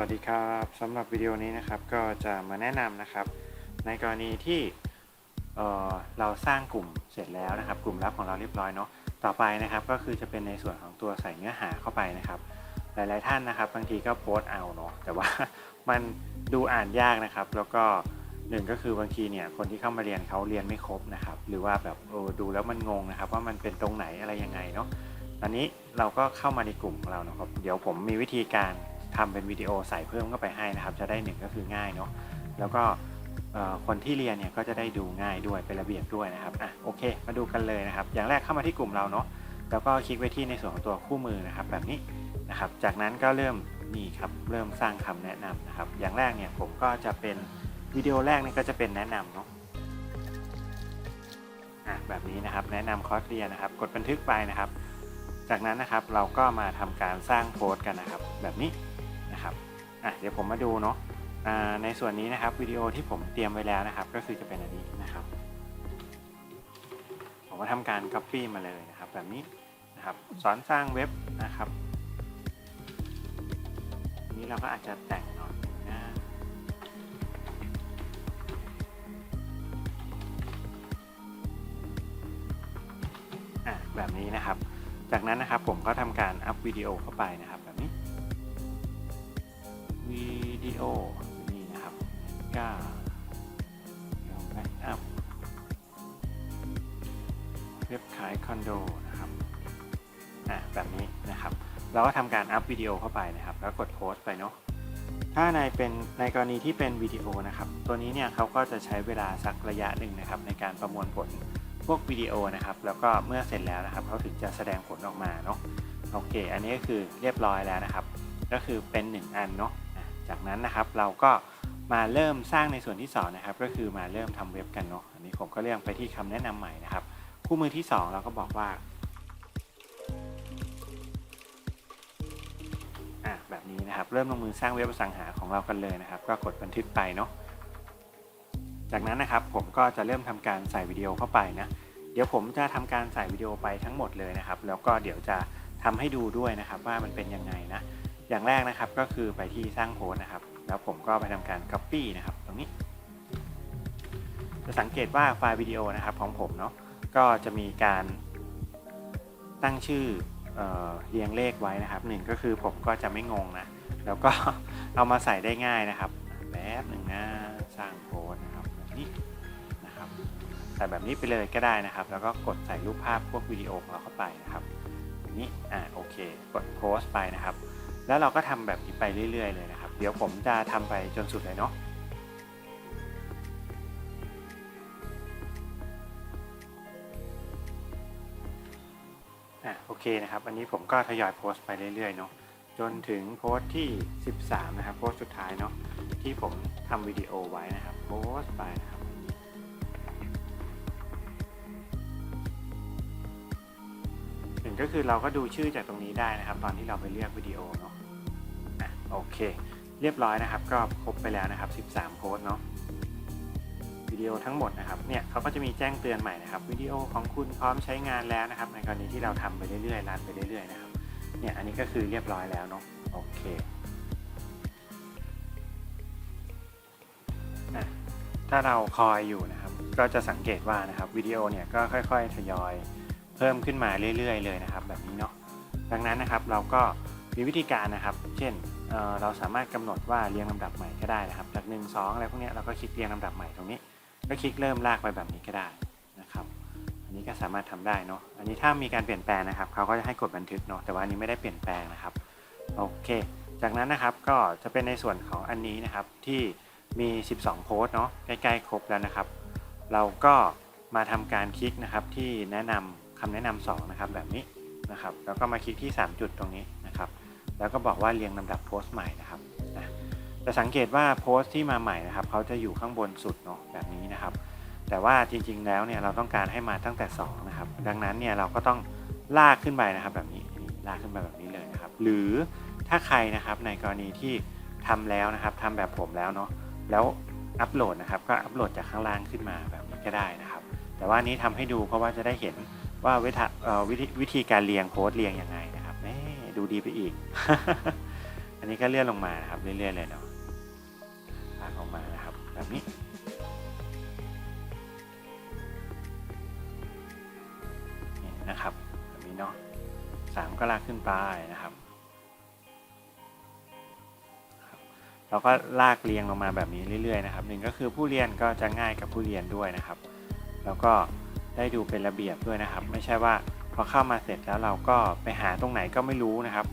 วัสดีครับสำหรับวิดีโอนี้นะครับก็จะมาแนะนำนะครับ ในกรณีที่เเราสร้างกลุ่มเสร็จแล้วนะครับ กลุ่มลับของเราเรียบร้อยเนาะต่อไปนะครับ ก็คือจะเป็นในส่วนของตัวใส่เนื้อหาเข้าไปนะครับ หลาย ๆ ท่านนะครับ บางทีก็โพสต์เอาเนาะแต่ว่ามันดูอ่านยากนะครับ แล้วก็หนึ่งก็คือบางทีเนี่ยคนที่เข้ามาเรียนเขาเรียนไม่ครบนะครับ หรือว่าแบบเออดูแล้วมันงงนะครับ ว่ามันเป็นตรงไหนอะไรยังไงเนาะตอนนี้เราก็เข้ามาในกลุ่มของเรานะครับ เดี๋ยวผมมีวิธีการ ทำเป็นวิดีโอใส่เพิ่มเข้าไปให้นะครับ จะได้หนึ่งก็คือง่ายเนาะแล้วก็คนที่เรียนเนี่ยก็จะได้ดูง่ายด้วยเป็นระเบียบด้วยนะครับอะโอเค มาดูกันเลยนะครับ อย่างแรกเข้ามาที่กลุ่มเราเนาะแล้วก็คลิกไปที่ในส่วนของตัวคู่มือนะครับ แบบนี้นะครับ จากนั้นก็เริ่มนี่ครับเริ่มสร้างคำแนะนำนะครับ อย่างแรกเนี่ยผมก็จะเป็นวิดีโอแรกนี่ก็จะเป็นแนะนำเนาะอะแบบนี้นะครับแนะนำคอร์สเรียนนะครับ กดบันทึกไปนะครับ จากนั้นนะครับเราก็มาทำการสร้างโพสต์กันนะครับ แบบนี้ อะเดี๋ยวผมมาดูเนาะในส่วนนี้นะครับวิดีโอที่ผมเตรียมไว้แล้วนะครับ ก็คือจะเป็นอันนี้นะครับ ผมก็ทำการ Copy มาเลยนะครับ แบบนี้นะครับสอนสร้างเว็บนะครับนี้เราก็อาจจะแต่งหน่อยนะแบบนี้นะครับ จากนั้นนะครับผมก็ทำการอัพวิดีโอเข้าไปนะครับแบบนี้ ดีโอนี่นะครับก็แบ็กอัพเว็บขายคอนโดนะครับอะแบบนี้นะครับ เราก็ทำการอัพวิดีโอเข้าไปนะครับ แล้วกดโพสต์ไปเนาะถ้าในเป็นในกรณีที่เป็นวิดีโอนะครับ ตัวนี้เนี่ยเขาก็จะใช้เวลาสักระยะหนึ่งนะครับ ในการประมวลผลพวกวิดีโอนะครับ แล้วก็เมื่อเสร็จแล้วนะครับเขาถึงจะแสดงผลออกมาเนาะโอเค อันนี้ก็คือเรียบร้อยแล้วนะครับ ก็คือเป็น 1 อันเนาะ จากนั้นนะครับเราก็มาเริ่มสร้างในส่วนที่2นะครับก็คือมาเริ่มทำเว็บกันเนาะอันนี้ผมก็เรียกไปที่คำแนะนำใหม่นะครับ คู่มือที่ 2 เราก็บอกว่าอะแบบนี้นะครับเริ่มลงมือสร้างเว็บอสังหาของเรากันเลยนะครับ ก็กดบันทึกไปเนาะจากนั้นนะครับผมก็จะเริ่มทำการใส่วิดีโอเข้าไปนะเดี๋ยวผมจะทำการใส่วิดีโอไปทั้งหมดเลยนะครับ แล้วก็เดี๋ยวจะทำให้ดูด้วยนะครับว่ามันเป็นยังไงนะ อย่างแรกนะครับก็คือไปที่สร้างโพสต์นะครับ แล้วผมก็ไปทำการ Copy นะครับ ตรงนี้ จะสังเกตว่าไฟล์วิดีโอนะครับของผมเนาะก็จะมีการตั้งชื่อเออเรียงเลขไว้นะครับหนึ่งก็คือผมก็จะไม่งงนะ แล้วก็เอามาใส่ได้ง่ายนะครับแบบหนึ่งนะสร้างโพสต์นะครับแบบนี้นะครับใส่แบบนี้ไปเลยก็ได้นะครับ แล้วก็กดใส่รูปภาพพวกวิดีโอของเราเข้าไปนะครับแบบนี้อ่าโอเค กดโพสต์ไปนะครับ แล้วเราก็ทำแบบนี้ไปเรื่อย ๆ เลยนะครับ เดี๋ยวผมจะทำไปจนสุดเลยเนาะอะโอเคนะครับ อันนี้ผมก็ทยอยโพสต์ไปเรื่อยๆเนาะจนถึงโพสต์ที่ 13 นะครับ โพสต์สุดท้ายเนาะที่ผมทำวิดีโอไว้นะครับ โพสต์ไปนะครับหนึ่งก็คือเราก็ดูชื่อจากตรงนี้ได้นะครับ ตอนที่เราไปเลือกวิดีโอเนาะ โอเค เรียบร้อยนะครับ ก็ครบไปแล้วนะครับ 13โพสต์เนาะวิดีโอทั้งหมดนะครับเนี่ยเขาก็จะมีแจ้งเตือนใหม่นะครับวิดีโอของคุณพร้อมใช้งานแล้วนะครับ ในกรณีที่เราทำไปเรื่อยๆรันไปเรื่อยๆนะครับเนี่ยอันนี้ก็คือเรียบร้อยแล้วเนาะโอเคถ้าเราคอยอยู่นะครับ ก็จะสังเกตว่านะครับวิดีโอเนี่ยก็ค่อยๆทยอยเพิ่มขึ้นมาเรื่อยๆ เลยนะครับ แบบนี้เนาะดังนั้นนะครับเราก็มีวิธีการนะครับ เช่น เเราสามารถกำหนดว่าเรียงลำดับใหม่ก็ได้นะครับ จาก 1 2 อะไรพวกนี้เราก็คลิกเรียงลำดับใหม่ตรงนี้ ก็คลิกเริ่มลากไปแบบนี้ก็ได้นะครับ อันนี้ก็สามารถทำได้เนาะ อันนี้ถ้ามีการเปลี่ยนแปลงนะครับ เขาก็จะให้กดบันทึกเนาะ แต่ว่าอันนี้ไม่ได้เปลี่ยนแปลงนะครับ โอเค จากนั้นนะครับก็จะเป็นในส่วนของอันนี้นะครับที่มี 12 โพสต์เนาะ ใกล้ๆครบแล้วนะครับ เราก็มาทำการคลิกนะครับที่แนะนำคำแนะนำสองนะครับแบบนี้นะครับ แล้วก็มาคลิกที่ 3 จุดตรงนี้ แล้วก็บอกว่าเรียงลำดับโพสต์ใหม่นะครับนะจะสังเกตว่าโพสต์ที่มาใหม่นะครับเขาจะอยู่ข้างบนสุดเนาะแบบนี้นะครับ แต่ว่าจริงๆแล้วเนี่ยเราต้องการให้มาตั้งแต่ 2 นะครับ ดังนั้นเนี่ยเราก็ต้องลากขึ้นไปนะครับแบบนี้นี่ลากขึ้นไปแบบนี้เลยนะครับ หรือถ้าใครนะครับในกรณีที่ทำแล้วนะครับทำแบบผมแล้วเนาะแล้วอัปโหลดนะครับก็อัปโหลดจากข้างล่างขึ้นมาแบบนี้ก็ได้นะครับ แต่ว่านี้ทำให้ดูเพราะว่าจะได้เห็นว่าวิธีวิธีการเรียงโพสต์เรียงยังไง ดูดีไปอีก อันนี้ก็เลื่อนลงมานะครับ เรื่อยๆเลยเนาะลากลงมานะครับ แบบนี้นี่นะครับ แบบนี้เนาะสามก็ลากขึ้นไปนะครับครับ เราก็ลากเรียงลงมาแบบนี้เรื่อยๆนะครับหนึ่งก็คือผู้เรียนก็จะง่ายกับผู้เรียนด้วยนะครับ แล้วก็ได้ดูเป็นระเบียบด้วยนะครับ ไม่ใช่ว่า อเข้ามาเสร็จแล้วเราก็ไปหาตรงไหนก็ไม่รู้นะครับ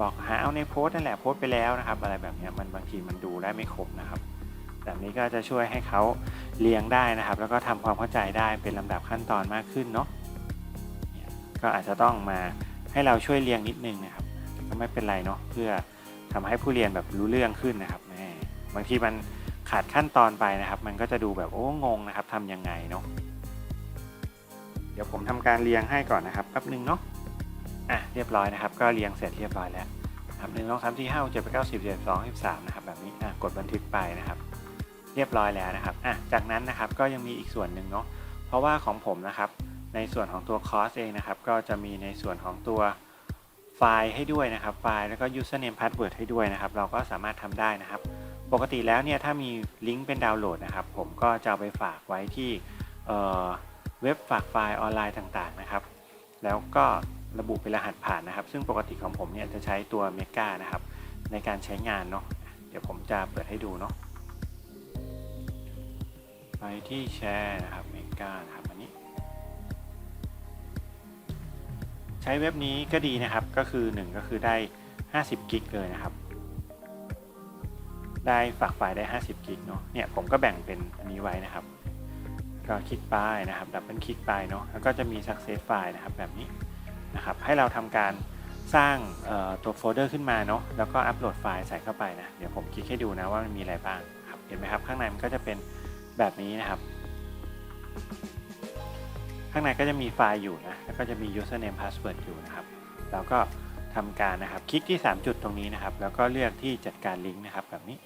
บอกหาเอาในโพสต์นั่นแหละโพสต์ไปแล้วนะครับ อะไรแบบนี้มันบางทีมันดูได้ไม่ครบนะครับ แบบนี้ก็จะช่วยให้เขาเรียงได้นะครับ แล้วก็ทำความเข้าใจได้เป็นลำดับขั้นตอนมากขึ้นเนาะก็อาจจะต้องมาให้เราช่วยเรียงนิดนึงนะครับก็ไม่เป็นไรเนาะเพื่อทำให้ผู้เรียนแบบรู้เรื่องขึ้นนะครับแหมบางทีมันขาดขั้นตอนไปนะครับ มันก็จะดูแบบโอ้งงนะครับทำยังไงเนาะ เดี๋ยวผมทำการเรียงให้ก่อนนะครับแป๊บนึงเนาะอะเรียบร้อยนะครับ ก็เรียงเสร็จเรียบร้อยแล้วนะครับหนึ่งสองสามสี่ห้าหกเจ็ดแปดเก้าสิบเจ็ดสองสิบสามนะครับแบบนี้อะกดบันทึกไปนะครับ เรียบร้อยแล้วนะครับอะจากนั้นนะครับก็ยังมีอีกส่วนหนึ่งเนาะเพราะว่าของผมนะครับ ในส่วนของตัวคอร์สเองนะครับ ก็จะมีในส่วนของตัวไฟล์ให้ด้วยนะครับไฟล์แล้วก็ username password ให้ด้วยนะครับ เราก็สามารถทำได้นะครับ ปกติแล้วเนี่ยถ้ามีลิงก์เป็นดาวน์โหลดนะครับ ผมก็จะเอาไปฝากไว้ที่เอ่อ เว็บฝากไฟล์ออนไลน์ต่างๆนะครับ แล้วก็ระบุเป็นรหัสผ่านนะครับ ซึ่งปกติของผมเนี่ยจะใช้ตัวเมกานะครับ ในการใช้งานเนาะเดี๋ยวผมจะเปิดให้ดูเนาะไปที่แชร์นะครับเมกานะครับอันนี้ ใช้เว็บนี้ก็ดีนะครับก็คือ 1 ก็คือได้ 50 กิกเลยนะครับได้ฝากไฟล์ได้ 50 กิกเนาะเนี่ยผมก็แบ่งเป็นอันนี้ไว้นะครับ ก็คลิกไปนะครับดับเบิลคลิกไปเนาะแล้วก็จะมี success file นะครับแบบนี้นะครับให้เราทำการสร้างตัวโฟลเดอร์ขึ้นมาเนาะแล้วก็อัปโหลดไฟล์ใส่เข้าไปนะเดี๋ยวผมคลิกให้ดูนะว่ามันมีอะไรบ้างครับเห็นไหมครับข้างในมันก็จะเป็นแบบนี้นะครับ ข้างในก็จะมีไฟล์อยู่นะแล้วก็จะมี username password อยู่นะครับแล้วก็ทำการนะครับคลิกที่ 3 จุดตรงนี้นะครับ แล้วก็เลือกที่จัดการลิงก์นะครับแบบนี้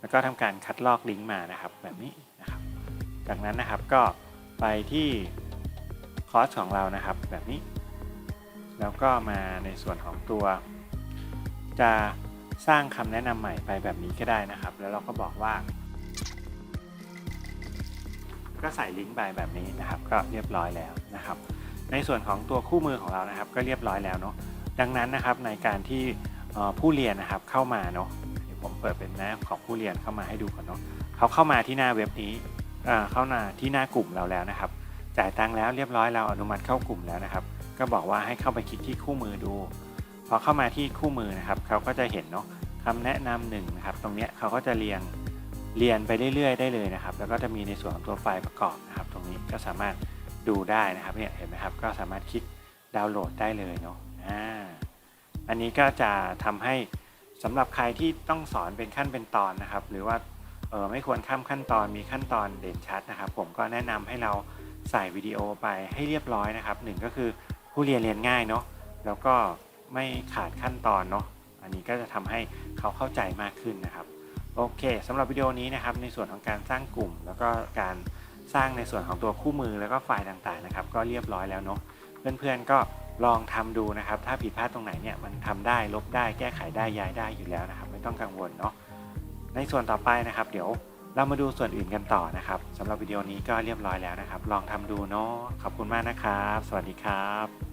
แล้วก็ทำการคัดลอกลิงก์มานะครับแบบนี้นะครับ จากนั้นนะครับก็ไปที่คอร์สของเรานะครับแบบนี้ แล้วก็มาในส่วนของตัว จะสร้างคำแนะนำใหม่ไปแบบนี้ก็ได้นะครับ แล้วเราก็บอกว่า ก็ใส่ลิงก์ไปแบบนี้นะครับ ก็เรียบร้อยแล้วนะครับ ในส่วนของตัวคู่มือของเรานะครับ ก็เรียบร้อยแล้วเนาะดังนั้นนะครับในการที่ผู้เรียนนะครับเข้ามาเนาะเดี๋ยวผมเปิดเป็นหน้าของผู้เรียนเข้ามาให้ดูก่อนเนาะเขาเข้ามาที่หน้าเว็บนี้ เข้ามาที่หน้ากลุ่มเราแล้วนะครับ จ่ายตังค์แล้วเรียบร้อยเราอนุมัติเข้ากลุ่มแล้วนะครับ ก็บอกว่าให้เข้าไปคลิกที่คู่มือดู พอเข้ามาที่คู่มือนะครับเขาก็จะเห็นเนาะคำแนะนำหนึ่งนะครับ ตรงเนี้ยเขาก็จะเรียงเรียนไปเรื่อยๆ ได้เลยนะครับ แล้วก็จะมีในส่วนของตัวไฟล์ประกอบนะครับ ตรงนี้ก็สามารถดูได้นะครับเนี่ยเห็นไหมครับก็สามารถคลิกดาวน์โหลดได้เลยเนาะอ่าอันนี้ก็จะทำให้สำหรับใครที่ต้องสอนเป็นขั้นเป็นตอนนะครับ หรือว่า เออไม่ควรข้ามขั้นตอนมีขั้นตอนเด่นชัดนะครับ ผมก็แนะนำให้เราใส่วิดีโอไปให้เรียบร้อยนะครับหนึ่งก็คือผู้เรียนเรียนง่ายเนาะแล้วก็ไม่ขาดขั้นตอนเนาะอันนี้ก็จะทำให้เขาเข้าใจมากขึ้นนะครับโอเคสำหรับวิดีโอนี้นะครับในส่วนของการสร้างกลุ่ม แล้วก็การสร้างในส่วนของตัวคู่มือแล้วก็ไฟล์ต่างๆนะครับ ก็เรียบร้อยแล้วเนาะเพื่อนๆก็ลองทำดูนะครับ ถ้าผิดพลาดตรงไหนเนี่ยมันทำได้ลบได้แก้ไขได้ย้ายได้อยู่แล้วนะครับ ไม่ต้องกังวลเนาะ ในส่วนต่อไปนะครับ เดี๋ยวเรามาดูส่วนอื่นกันต่อนะครับสำหรับวิดีโอนี้ก็เรียบร้อยแล้วนะครับ ลองทำดูเนาะขอบคุณมากนะครับ สวัสดีครับ